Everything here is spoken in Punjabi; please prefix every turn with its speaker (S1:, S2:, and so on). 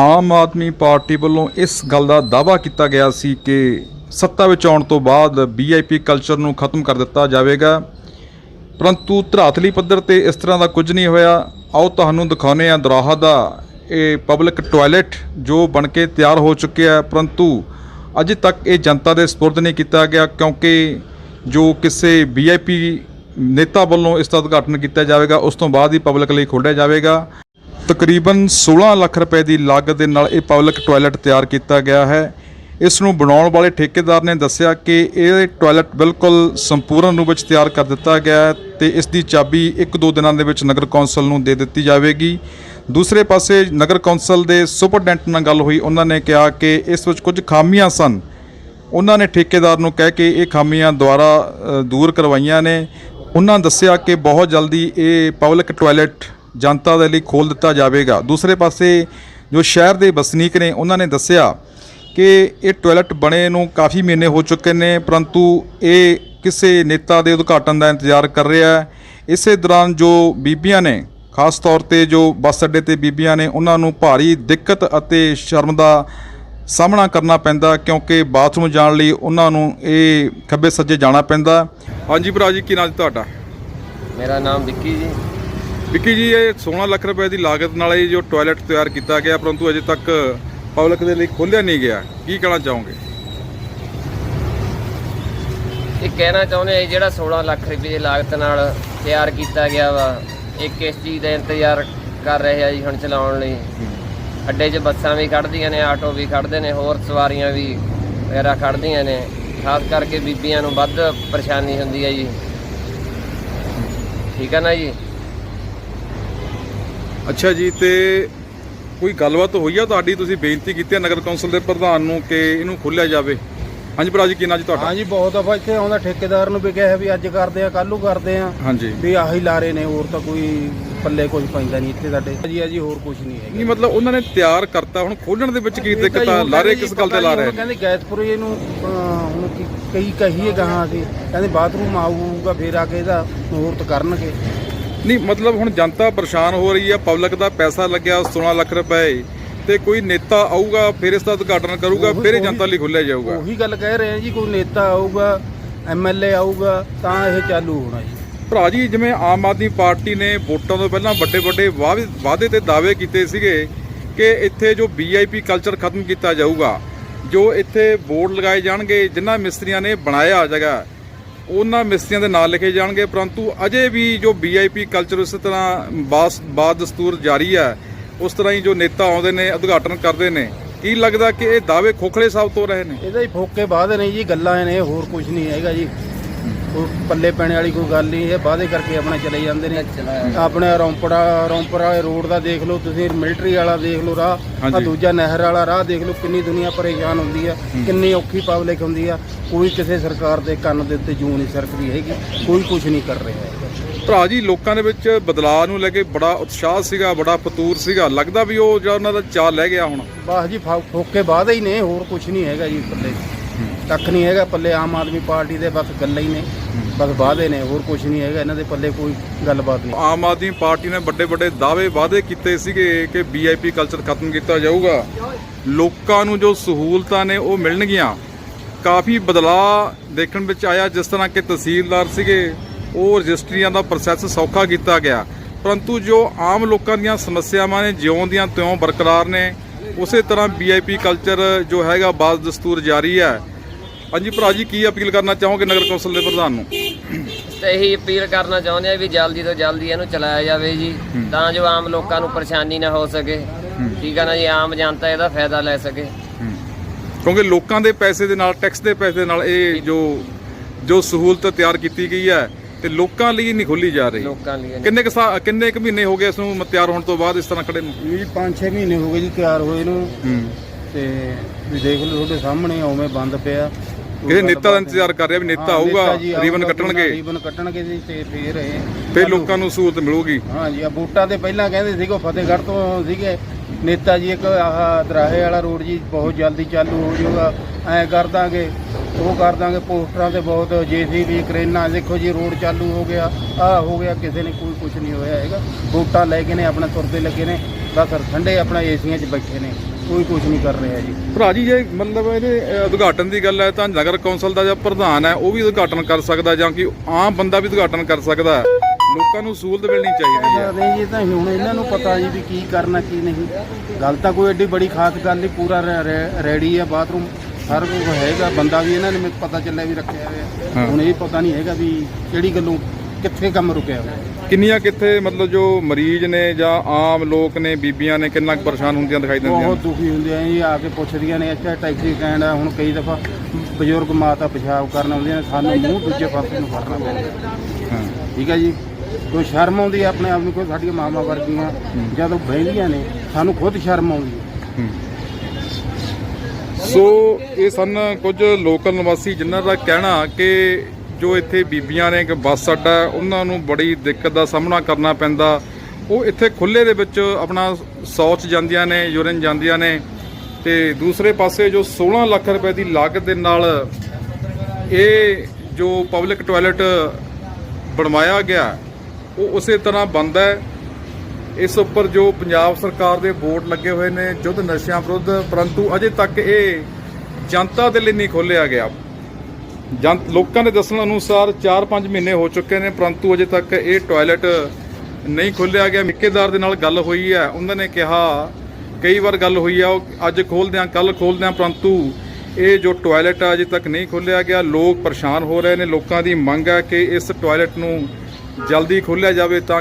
S1: ਆਮ ਆਦਮੀ ਪਾਰਟੀ ਵੱਲੋਂ ਇਸ ਗੱਲ ਦਾ ਦਾਅਵਾ ਕੀਤਾ ਗਿਆ ਸੀ ਕਿ ਸੱਤਾ ਵਿੱਚ ਆਉਣ ਤੋਂ ਬਾਅਦ ਵੀਆਈਪੀ ਕਲਚਰ ਨੂੰ ਖਤਮ ਕਰ ਦਿੱਤਾ ਜਾਵੇਗਾ। ਪਰੰਤੂ ਧਰਾਤਲੀ ਪੱਧਰ ਤੇ ਇਸ ਤਰ੍ਹਾਂ ਦਾ ਕੁਝ ਨਹੀਂ ਹੋਇਆ। ਆਓ ਤੁਹਾਨੂੰ ਦਿਖਾਉਂਦੇ ਹਾਂ ਦਰਾਹਾ ਦਾ ਇਹ ਪਬਲਿਕ ਟਾਇਲਟ ਜੋ ਬਣ ਕੇ ਤਿਆਰ ਹੋ ਚੁੱਕਿਆ ਪਰੰਤੂ ਅਜੇ ਤੱਕ ਇਹ ਜਨਤਾ ਦੇ ਸਪੁਰਦ ਨਹੀਂ ਕੀਤਾ ਗਿਆ ਕਿਉਂਕਿ ਜੋ ਕਿਸੇ ਵੀਆਈਪੀ ਨੇਤਾ ਵੱਲੋਂ ਇਸ ਦਾ ਉਦਘਾਟਨ ਕੀਤਾ ਜਾਵੇਗਾ, ਉਸ ਤੋਂ ਬਾਅਦ ਹੀ ਪਬਲਿਕ ਲਈ ਖੋਲ੍ਹਿਆ ਜਾਵੇਗਾ। ਤਕਰੀਬਨ 16 ਲੱਖ ਰੁਪਏ ਦੀ ਲਾਗਤ ਦੇ ਨਾਲ ਇਹ ਪਬਲਿਕ ਟਾਇਲਟ ਤਿਆਰ ਕੀਤਾ ਗਿਆ ਹੈ। ਇਸ ਨੂੰ ਬਣਾਉਣ ਵਾਲੇ ਠੇਕੇਦਾਰ ਨੇ ਦੱਸਿਆ ਕਿ ਇਹ ਟਾਇਲਟ ਬਿਲਕੁਲ ਸੰਪੂਰਨ ਰੂਪ ਵਿੱਚ ਤਿਆਰ ਕਰ ਦਿੱਤਾ ਗਿਆ ਹੈ ਤੇ ਇਸ ਦੀ ਚਾਬੀ 1-2 ਦਿਨਾਂ ਦੇ ਵਿੱਚ ਨਗਰ ਕੌਂਸਲ ਨੂੰ ਦੇ ਦਿੱਤੀ ਜਾਵੇਗੀ। ਦੂਸਰੇ ਪਾਸੇ ਨਗਰ ਕੌਂਸਲ ਦੇ ਸੁਪਰਡੈਂਟ ਨਾਲ ਗੱਲ ਹੋਈ, ਉਹਨਾਂ ਨੇ ਕਿਹਾ ਕਿ ਇਸ ਵਿੱਚ ਕੁਝ ਖਾਮੀਆਂ ਸਨ। ਉਹਨਾਂ ਨੇ ਠੇਕੇਦਾਰ ਨੂੰ ਕਹਿ ਕੇ ਇਹ ਖਾਮੀਆਂ ਦੁਆਰਾ ਦੂਰ ਕਰਵਾਈਆਂ ਨੇ। ਉਹਨਾਂ ਦੱਸਿਆ ਕਿ ਬਹੁਤ ਜਲਦੀ ਇਹ ਪਬਲਿਕ ਟਾਇਲਟ ਜਨਤਾ ਦੇ ਲਈ ਖੋਲ ਦਿੱਤਾ ਜਾਵੇਗਾ। ਦੂਸਰੇ ਪਾਸੇ ਜੋ ਸ਼ਹਿਰ ਦੇ ਵਸਨੀਕ ਨੇ, ਉਹਨਾਂ ਨੇ ਦੱਸਿਆ ਕਿ ਇਹ ਟਾਇਲਟ ਬਣੇ ਨੂੰ ਕਾਫੀ ਮਹੀਨੇ ਹੋ ਚੁੱਕੇ ਨੇ, ਪਰੰਤੂ ਇਹ ਕਿਸੇ ਨੇਤਾ ਦੇ ਉਦਘਾਟਨ ਦਾ ਇੰਤਜ਼ਾਰ ਕਰ ਰਿਹਾ ਹੈ। ਇਸੇ ਦੌਰਾਨ ਜੋ ਬੀਬੀਆਂ ਨੇ, ਖਾਸ ਤੌਰ ਤੇ ਜੋ ਬੱਸ ਅੱਡੇ ਤੇ ਬੀਬੀਆਂ ਨੇ, ਉਹਨਾਂ ਨੂੰ ਭਾਰੀ ਦਿੱਕਤ ਅਤੇ ਸ਼ਰਮ ਦਾ ਸਾਹਮਣਾ ਕਰਨਾ ਪੈਂਦਾ, ਕਿਉਂਕਿ ਬਾਥਰੂਮ ਜਾਣ ਲਈ ਉਹਨਾਂ ਨੂੰ ਇਹ ਖੱਬੇ ਸੱਜੇ ਜਾਣਾ ਪੈਂਦਾ। ਹਾਂਜੀ ਭਰਾ ਜੀ, ਕੀ ਨਾਮ ਤੁਹਾਡਾ?
S2: ਮੇਰਾ ਨਾਮ ਵਿੱਕੀ ਜੀ।
S1: ਵਿੱਕੀ ਜੀ, ਇਹ 16 ਲੱਖ ਰੁਪਏ ਦੀ ਲਾਗਤ ਨਾਲ ਇਹ ਜੋ ਟਾਇਲਟ ਤਿਆਰ ਕੀਤਾ ਗਿਆ, ਪਰੰਤੂ ਅਜੇ ਤੱਕ ਪਬਲਿਕ ਦੇ ਲਈ ਖੋਲ੍ਹਿਆ ਨਹੀਂ ਗਿਆ। ਕੀ ਕਹਿਣਾ ਚਾਹੋਗੇ?
S2: ਇਹ ਕਹਿਣਾ ਚਾਹੁੰਦੇ ਆ ਜਿਹੜਾ 16 ਲੱਖ ਰੁਪਏ ਦੀ ਲਾਗਤ ਨਾਲ ਤਿਆਰ ਕੀਤਾ ਗਿਆ ਵਾ, ਇਹ ਕਿਸ ਚੀਜ਼ ਦਾ ਇੰਤਜ਼ਾਰ ਕਰ ਰਹੇ ਆ ਜੀ ਹੁਣ ਚਲਾਉਣ ਲਈ? ਅੱਡੇ 'ਚ ਬੱਸਾਂ ਵੀ ਖੜਦੀਆਂ ਨੇ, ਆਟੋ ਵੀ ਖੜਦੇ ਨੇ, ਹੋਰ ਸਵਾਰੀਆਂ ਵੀ ਵਗੈਰਾ ਖੜਦੀਆਂ ਨੇ। ਖਾਸ ਕਰਕੇ ਬੀਬੀਆਂ ਨੂੰ ਵੱਧ ਪਰੇਸ਼ਾਨੀ ਹੁੰਦੀ ਹੈ ਜੀ। ਠੀਕ ਹੈ ਨਾ ਜੀ?
S1: ਅੱਛਾ ਜੀ ਤੇ ਕੋਈ ਗੱਲਬਾਤ ਹੋਈ ਆ ਤੁਹਾਡੀ? ਤੁਸੀਂ ਬੇਨਤੀ ਕੀਤੀ ਹੈ ਨਗਰ ਕੌਂਸਲ ਦੇ ਪ੍ਰਧਾਨ ਨੂੰ ਕਿ ਇਹਨੂੰ ਖੋਲ੍ਹਿਆ ਜਾਵੇ। ਹਾਂਜੀ ਭਰਾ ਜੀ ਕੀ ਨਾਮ ਜੀ ਤੁਹਾਡਾ?
S3: ਹਾਂਜੀ ਬਹੁਤ ਦਫਾ ਇੱਥੇ ਆਉਂਦਾ ਠੇਕੇਦਾਰ ਨੂੰ ਵੀ ਕਿਹਾ ਵੀ ਅੱਜ ਕਰਦੇ ਆ ਕੱਲ੍ਹ ਨੂੰ ਕਰਦੇ ਆ।
S1: ਹਾਂਜੀ।
S3: ਵੀ ਆਹੀ ਲਾਰੇ ਨੇ ਹੋਰ ਤਾਂ ਕੋਈ ਪੱਲੇ ਕੁਝ ਪੈਂਦਾ ਨਹੀਂ ਇੱਥੇ ਸਾਡੇ। ਜੀ ਜੀ ਹੋਰ ਕੁਝ ਨਹੀਂ ਹੈਗਾ।
S1: ਨਹੀਂ ਮਤਲਬ ਉਹਨਾਂ ਨੇ ਤਿਆਰ ਕਰਤਾ ਹੁਣ ਖੋਲਣ ਦੇ ਵਿੱਚ ਕੀ ਦਿੱਕਤ ਆ? ਲਾਰੇ ਕਿਸ ਗੱਲ ਤੇ ਲਾ ਰਹੇ?
S3: ਕਹਿੰਦੇ ਗੈਸਪੁਰੇ ਨੂੰ ਅਹ, ਹੁਣ ਕੀ- ਕਈ ਕਹੀਏ ਗਾਹਾਂ ਅਸੀਂ ਕਹਿੰਦੇ ਬਾਥਰੂਮ ਆਊਗਾ ਫੇਰ ਆ ਕੇ ਇਹਦਾ ਮਹੂਰਤ ਕਰਨਗੇ।
S1: ਨਹੀਂ ਮਤਲਬ ਹੁਣ ਜਨਤਾ ਪਰੇਸ਼ਾਨ ਹੋ ਰਹੀ ਆ ਪਬਲਿਕ ਦਾ ਪੈਸਾ ਲੱਗਿਆ 16 ਲੱਖ ਰੁਪਏ ਤੇ ਕੋਈ ਨੇਤਾ ਆਊਗਾ ਫਿਰ ਇਸ ਦਾ ਉਦਘਾਟਨ ਕਰੂਗਾ ਫਿਰ ਇਹ ਜਨਤਾ ਲਈ ਖੁੱਲਿਆ ਜਾਊਗਾ।
S3: ਉਹੀ ਗੱਲ ਕਹਿ ਰਹੇ ਆ ਜੀ ਕੋਈ ਨੇਤਾ ਆਊਗਾ ਐਮਐਲਏ ਆਊਗਾ ਤਾਂ ਇਹ ਚਾਲੂ ਹੋਣਾ ਜੀ।
S1: ਭਰਾ ਜੀ ਜਿਵੇਂ ਆਮ ਆਦਮੀ ਪਾਰਟੀ ਨੇ ਵੋਟਾਂ ਤੋਂ ਪਹਿਲਾਂ ਵੱਡੇ ਵੱਡੇ ਵਾਅਦੇ ਤੇ ਦਾਅਵੇ ਕੀਤੇ ਸੀਗੇ ਕਿ ਇੱਥੇ ਜੋ ਵੀਆਈਪੀ ਕਲਚਰ ਖਤਮ ਕੀਤਾ ਜਾਊਗਾ ਜੋ ਇੱਥੇ ਬੋਰਡ ਲਗਾਏ ਜਾਣਗੇ ਜਿਨ੍ਹਾਂ ਮਿਸਤਰੀਆਂ ਨੇ ਬਣਾਇਆ ਜਗ੍ਹਾ ਉਹਨਾਂ ਮਿਸਤਰੀਆਂ ਦੇ ਨਾਂ ਲਿਖੇ ਜਾਣਗੇ, ਪਰੰਤੂ ਅਜੇ ਵੀ ਜੋ ਵੀਆਈਪੀ ਕਲਚਰ ਉਸੇ ਤਰ੍ਹਾਂ ਬਾਸ ਬਾਦ ਦਸਤੂਰ ਜਾਰੀ ਹੈ, ਉਸ ਤਰ੍ਹਾਂ ਹੀ ਜੋ ਨੇਤਾ ਆਉਂਦੇ ਨੇ, ਉਦਘਾਟਨ ਕਰਦੇ ਨੇ, ਕੀ ਲੱਗਦਾ ਕਿ ਇਹ ਦਾਅਵੇ ਖੋਖਲੇ ਸਾਬਤ ਹੋ ਰਹੇ ਨੇ?
S3: ਇਹਦਾ ਹੀ ਫੋਕੇ ਬਾਅਦ ਨੇ ਜੀ, ਗੱਲਾਂ ਨੇ, ਹੋਰ ਕੁਝ ਨਹੀਂ ਹੈਗਾ ਜੀ। ਕੋਈ ਪੱਲੇ ਪੈਣੇ ਵਾਲੀ ਕੋਈ ਗੱਲ ਨਹੀਂ ਇਹ ਵਾਅਦੇ ਕਰਕੇ ਆਪਣਾ ਚਲੇ ਜਾਂਦੇ ਨੇ। ਆਪਣੇ ਰੌਂਪੜਾ ਰੌਂਪੜਾ ਰੋਡ ਦਾ ਦੇਖ ਲਓ ਤੁਸੀਂ ਮਿਲਟਰੀ ਵਾਲਾ ਦੇਖ ਲਓ ਰਾਹ ਆ। ਦੂਜਾ ਨਹਿਰ ਵਾਲਾ ਰਾਹ ਦੇਖ ਲਓ ਕਿੰਨੀ ਦੁਨੀਆ ਪਰੇਸ਼ਾਨ ਹੁੰਦੀ ਆ ਕਿੰਨੀ ਔਖੀ ਪਬਲਿਕ ਹੁੰਦੀ ਆ। ਕੋਈ ਕਿਸੇ ਸਰਕਾਰ ਦੇ ਕੰਨ ਦੇ ਉੱਤੇ ਜੂੰ ਨਹੀਂ ਸਰਕਦੀ ਹੈਗੀ ਕੋਈ ਕੁਝ ਨਹੀਂ ਕਰ ਰਿਹਾ ਹੈਗਾ।
S1: ਭਰਾ ਜੀ ਲੋਕਾਂ ਦੇ ਵਿੱਚ ਬਦਲਾਅ ਨੂੰ ਲੈ ਕੇ ਬੜਾ ਉਤਸ਼ਾਹ ਸੀਗਾ ਬੜਾ ਫਤੂਰ ਸੀਗਾ। ਲੱਗਦਾ ਵੀ ਉਹ ਜਿਹੜਾ ਉਹਨਾਂ ਦਾ ਚਾਲ ਲੈ ਗਿਆ ਹੁਣ।
S3: ਬਸ ਜੀ ਫੋਕੇ ਬਾਅਦ ਹੀ ਨੇ ਹੋਰ ਕੁਝ ਨਹੀਂ ਹੈਗਾ ਜੀ ਪੱਲੇ। ਕੱਖ ਨਹੀਂ ਹੈਗਾ ਪੱਲੇ ਆਮ ਆਦਮੀ ਪਾਰਟੀ ਦੇ ਬਸ ਗੱਲਾਂ ਹੀ ਨੇ। ਬਸ ਵਾਅਦੇ ਨੇ, ਹੋਰ ਕੁਝ ਨਹੀਂ ਹੈਗਾ, ਇਹਨਾਂ ਦੇ ਪੱਲੇ ਕੋਈ ਗੱਲਬਾਤ ਨਹੀਂ।
S1: ਆਮ ਆਦਮੀ ਪਾਰਟੀ ਨੇ ਵੱਡੇ ਵੱਡੇ ਦਾਅਵੇ ਵਾਅਦੇ ਕੀਤੇ ਸੀਗੇ ਕਿ ਵੀਆਈਪੀ ਕਲਚਰ ਖਤਮ ਕੀਤਾ ਜਾਊਗਾ। ਲੋਕਾਂ ਨੂੰ ਜੋ ਸਹੂਲਤਾਂ ਨੇ ਉਹ ਮਿਲਣਗੀਆਂ। ਕਾਫੀ ਬਦਲਾਅ ਦੇਖਣ ਵਿੱਚ ਆਇਆ, ਜਿਸ ਤਰ੍ਹਾਂ ਕਿ ਤਹਿਸੀਲਦਾਰ ਸੀਗੇ, ਉਹ ਰਜਿਸਟਰੀਆਂ ਦਾ ਪ੍ਰੋਸੈਸ ਸੌਖਾ ਕੀਤਾ ਗਿਆ। ਪਰੰਤੂ ਜੋ ਆਮ ਲੋਕਾਂ ਦੀਆਂ ਸਮੱਸਿਆਵਾਂ ਨੇ, ਜਿਉਂ ਦੀਆਂ ਤਿਉਂ ਬਰਕਰਾਰ ਨੇ, ਉਸੇ ਤਰ੍ਹਾਂ ਵੀਆਈਪੀ ਕਲਚਰ ਜੋ ਹੈਗਾ, ਬਾਜ਼ ਦਸਤੂਰ ਜਾਰੀ ਹੈ। ਹਾਂਜੀ ਭਰਾ ਜੀ, ਕੀ ਅਪੀਲ ਕਰਨਾ ਚਾਹੋਗੇ ਨਗਰ ਕੌਂਸਲ ਦੇ ਪ੍ਰਧਾਨ ਨੂੰ?
S2: ਤੇ ਇਹੀ ਅਪੀਲ ਕਰਨਾ ਚਾਹੁੰਦੇ ਆ ਵੀ ਜਲਦੀ ਤੋਂ ਜਲਦੀ ਇਹਨੂੰ ਚਲਾਇਆ ਜਾਵੇ ਜੀ। ਤਾਂ ਜੋ ਆਮ ਲੋਕਾਂ ਨੂੰ ਪਰੇਸ਼ਾਨੀ ਨਾ ਹੋ ਸਕੇ। ਠੀਕ ਹੈ ਨਾ ਜੀ ਆਮ ਜਨਤਾ ਇਹਦਾ ਫਾਇਦਾ ਲੈ ਸਕੇ।
S1: ਕਿਉਂਕਿ ਲੋਕਾਂ ਦੇ ਪੈਸੇ ਦੇ ਨਾਲ ਟੈਕਸ ਦੇ ਪੈਸੇ ਦੇ ਨਾਲ ਇਹ ਜੋ। ਜੋ ਸਹੂਲਤ ਤਿਆਰ ਕੀਤੀ ਗਈ ਹੈ ਤੇ ਲੋਕਾਂ ਲਈ ਨਹੀਂ ਖੋਲੀ ਜਾ ਰਹੀ।
S2: ਲੋਕਾਂ ਲਈ ਇਹਨੇ-
S1: ਕਿੰਨੇ ਕੁ ਕਿੰਨੇ ਕੁ ਮਹੀਨੇ ਹੋ ਗਏ ਇਸ ਨੂੰ ਤਿਆਰ ਹੋਣ ਤੋਂ ਬਾਅਦ ਇਸ ਤਰ੍ਹਾਂ ਖੜੇ ਨੂੰ?
S3: ਇਹ 5-6 ਮਹੀਨੇ ਹੋ ਗਏ ਜੀ ਤਿਆਰ ਹੋਏ ਨੂੰ। ਤੇ ਵੀ ਦੇਖ ਲਓ ਤੁਹਾਡੇ ਸਾਹਮਣੇ ਉਵੇਂ ਬੰਦ ਪਿਆ।
S1: ਕਿਸੇ ਨੇਤਾ ਦਾ ਇੰਤਜ਼ਾਰ ਕਰ ਰਿਹਾ ਵੀ ਨੇਤਾ ਆਊਗਾ ਰੀਬਨ ਕੱਟਣਗੇ।
S3: ਰੀਬਨ ਕੱਟਣਗੇ ਜੀ ਤੇ ਫੇਰ ਇਹ
S1: ਫਿਰ ਲੋਕਾਂ ਨੂੰ ਸਹੂਲਤ ਮਿਲੂਗੀ।
S3: ਹਾਂ ਜੀ ਆ ਵੋਟਾਂ ਤੇ ਪਹਿਲਾਂ ਕਹਿੰਦੇ ਸੀਗੇ ਉਹ ਫਤਿਹਗੜ੍ਹ ਤੋਂ ਸੀਗੇ। ਨੇਤਾ ਜੀ ਇੱਕ ਆਹ ਦਰਾਹੇ ਵਾਲਾ ਰੋਡ ਜੀ ਬਹੁਤ ਜਲਦੀ ਚਾਲੂ ਹੋ ਜਾਊਗਾ। ਐ ਕਰ ਦਾਂਗੇ ਉਹ ਕਰ ਦਾਂਗੇ। ਪੋਸਟਰਾਂ ਤੇ ਬਹੁਤ ਜੀਸੀਬੀ ਕਰੇਨਾਂ ਦੇਖੋ ਜੀ ਰੋਡ ਚਾਲੂ ਹੋ ਗਿਆ ਆ ਹੋ ਗਿਆ ਕਿਸੇ ਨੇ ਕੋਈ ਕੁਝ ਨਹੀਂ ਹੋਇਆ ਹੈਗਾ। ਵੋਟਾਂ ਲੈ ਕੇ ਨੇ ਆਪਣਾ ਤੁਰਦੇ ਲੱਗੇ ਨੇ। ਬਸ ਠੰਡੇ ਆਪਣਾ ਏਸੀਆਂ 'ਚ ਬੈਠੇ ਨੇ। ਕੋਈ ਕੁਝ ਨਹੀਂ ਕਰ ਰਿਹਾ ਜੀ।
S1: ਭਰਾ ਜੀ ਜੇ ਮਤਲਬ ਇਹਦੇ ਉਦਘਾਟਨ ਦੀ ਗੱਲ ਹੈ ਤਾਂ ਨਗਰ ਕੌਂਸਲ ਦਾ ਜਿਹੜਾ ਪ੍ਰਧਾਨ ਹੈ ਉਹ ਵੀ ਉਦਘਾਟਨ ਕਰ ਸਕਦਾ ਜਾਂ ਕਿ ਆਮ ਬੰਦਾ ਵੀ ਉਦਘਾਟਨ ਕਰ ਸਕਦਾ ਹੈ। ਲੋਕਾਂ ਨੂੰ ਸਹੂਲਤ ਮਿਲਣੀ ਚਾਹੀਦੀ ਹੈ।
S3: ਨਹੀਂ ਜੀ ਇਹ ਤਾਂ ਹੁਣ ਇਹਨਾਂ ਨੂੰ ਪਤਾ ਜੀ ਵੀ ਕੀ ਕਰਨਾ ਕੀ ਨਹੀਂ। ਗੱਲ ਤਾਂ ਕੋਈ ਐਡੀ ਬੜੀ ਖਾਸ ਗੱਲ ਨਹੀਂ ਪੂਰਾ ਰੈਡੀ ਹੈ ਬਾਥਰੂਮ ਸਾਰਾ ਕੁਝ ਹੈਗਾ ਬੰਦਾ ਵੀ ਇਹਨਾਂ ਨੇ ਮੈਨੂੰ ਪਤਾ ਚੱਲਿਆ ਵੀ ਰੱਖਿਆ ਹੋਇਆ।
S1: ਹਾਂ।
S3: ਹੁਣ ਇਹ ਪਤਾ ਨਹੀਂ ਹੈਗਾ ਵੀ ਕਿਹੜੀ ਗੱਲੋਂ ਕਿੱਥੇ ਕੰਮ ਰੁਕਿਆ ਹੋਇਆ।
S1: ਕਿੰਨੀਆਂ ਕਿੱਥੇ ਮਤਲਬ ਜੋ ਮਰੀਜ਼ ਨੇ ਜਾਂ ਆਮ ਲੋਕ ਨੇ ਬੀਬੀਆਂ ਨੇ ਕਿੰਨਾ ਕੁ ਪਰੇਸ਼ਾਨ ਹੁੰਦੀਆਂ ਦਿਖਾਈ ਦਿੰਦੀਆਂ
S3: ਬਹੁਤ? ਦੁਖੀ ਹੁੰਦੇ ਆ ਜੀ ਆ ਕੇ ਪੁੱਛਦੀਆਂ ਨੇ ਅੱਛਾ ਟੈਕਸੀ ਸਟੈਂਡ ਆ ਹੁਣ ਕਈ ਦਫਾ ਬਜ਼ੁਰਗ ਮਾਤਾ ਪਿਸ਼ਾਬ ਕਰਨ ਆਉਂਦੀਆਂ ਨੇ ਸਾਨੂੰ ਮੂੰਹ ਦੂਜੇ ਪਾਸੇ ਨੂੰ ਕਰਨਾ ਪੈਂਦਾ।
S1: ਹਾਂ।
S3: ਠੀਕ ਹੈ ਜੀ? ਕੋਈ ਸ਼ਰਮ ਆਉਂਦੀ ਹੈ ਆਪਣੇ ਆਪ ਨੂੰ ਕੋਈ ਸਾਡੀਆਂ ਮਾਵਾਂ ਵਰਗੀਆਂ ਜਦੋਂ ਬਹਿੰਦੀਆਂ ਨੇ ਸਾਨੂੰ ਖੁਦ ਸ਼ਰਮ ਆਉਂਦੀ ਹੈ।
S1: ਸੋ ਇਹ ਸਨ ਕੁਝ ਲੋਕਲ ਨਿਵਾਸੀ ਜਿਨ੍ਹਾਂ ਦਾ ਕਹਿਣਾ ਕਿ ਜੋ ਇੱਥੇ ਬੀਬੀਆਂ ਨੇ ਇੱਕ ਬੱਸ ਅੱਡਾ ਉਹਨਾਂ ਨੂੰ ਬੜੀ ਦਿੱਕਤ ਦਾ ਸਾਹਮਣਾ ਕਰਨਾ ਪੈਂਦਾ। ਉਹ ਇੱਥੇ ਖੁੱਲੇ ਦੇ ਵਿੱਚ ਆਪਣਾ ਸ਼ੌਚ ਜਾਂਦੀਆਂ ਨੇ, ਯੂਰਿਨ ਜਾਂਦੀਆਂ ਨੇ ਤੇ ਦੂਸਰੇ ਪਾਸੇ ਜੋ 16 ਲੱਖ ਰੁਪਏ ਦੀ ਲਾਗਤ ਦੇ ਨਾਲ ਇਹ ਜੋ ਪਬਲਿਕ ਟਾਇਲਟ ਬਣਵਾਇਆ ਗਿਆ, ਉਹ ਉਸੇ ਤਰ੍ਹਾਂ ਬੰਦ ਹੈ। ਇਸ ਉੱਪਰ ਜੋ ਪੰਜਾਬ ਸਰਕਾਰ ਦੇ ਬੋਰਡ ਲੱਗੇ ਹੋਏ ਨੇ ਯੁੱਧ ਨਸ਼ਿਆਂ ਵਿਰੁੱਧ, ਪਰੰਤੂ ਅਜੇ ਤੱਕ ਇਹ ਜਨਤਾ ਦੇ ਲਈ ਨਹੀਂ ਖੋਲ੍ਹਿਆ ਗਿਆ। ਜਨ ਲੋਕਾਂ ਦੇ ਦੱਸਣ ਅਨੁਸਾਰ 4-5 ਮਹੀਨੇ ਹੋ ਚੁੱਕੇ ਨੇ, ਪਰੰਤੂ ਅਜੇ ਤੱਕ ਇਹ ਟਾਇਲਟ ਨਹੀਂ ਖੋਲ੍ਹਿਆ ਗਿਆ। ਮਿੱਕੇਦਾਰ ਦੇ ਨਾਲ ਗੱਲ ਹੋਈ ਹੈ। ਉਹਨਾਂ ਨੇ ਕਿਹਾ, ਕਈ ਵਾਰ ਗੱਲ ਹੋਈ ਆ, ਉਹ ਅੱਜ ਖੋਲ੍ਹਦੇ ਆ ਕੱਲ ਖੋਲ੍ਹਦੇ ਆ ਪਰੰਤੂ ਇਹ ਜੋ ਟਾਇਲਟ ਆ, ਅਜੇ ਤੱਕ ਨਹੀਂ ਖੋਲ੍ਹਿਆ ਗਿਆ। ਲੋਕ ਪਰੇਸ਼ਾਨ ਹੋ ਰਹੇ ਨੇ। ਲੋਕਾਂ ਦੀ ਮੰਗ ਹੈ ਕਿ ਇਸ ਟਾਇਲਟ ਨੂੰ ਜਲਦੀ ਖੋਲ੍ਹਿਆ ਜਾਵੇ ਤਾਂ